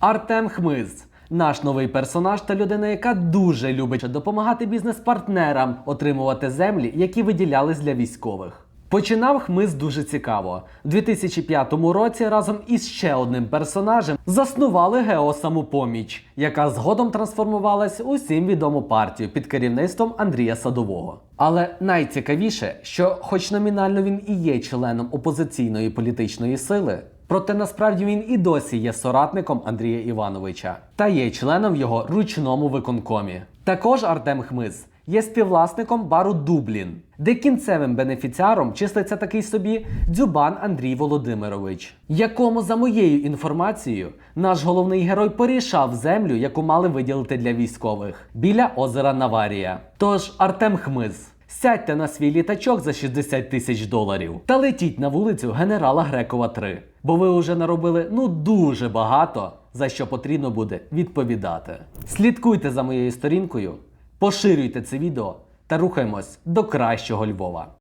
Артем Хмиз. Наш новий персонаж та людина, яка дуже любить допомагати бізнес-партнерам отримувати землі, які виділялись для військових. Починав Хмиз дуже цікаво. У 2005 році разом із ще одним персонажем заснували ГЕО Самопоміч, яка згодом трансформувалась у всім відому партію під керівництвом Андрія Садового. Але найцікавіше, що, хоч номінально він і є членом опозиційної політичної сили, Проте насправді він і досі є соратником Андрія Івановича та є членом його ручному виконкомі. Також Артем Хмиз є співвласником бару Дублін, де кінцевим бенефіціаром числиться такий собі дзюбан Андрій Володимирович, якому, за моєю інформацією, наш головний герой порішав землю, яку мали виділити для військових біля озера Наварія. Тож Артем Хмиз. Сядьте на свій літачок за 60 тисяч доларів та летіть на вулицю генерала Грекова 3. Бо ви вже наробили ну дуже багато, за що потрібно буде відповідати. Слідкуйте за моєю сторінкою, поширюйте це відео та рухаємось до кращого Львова.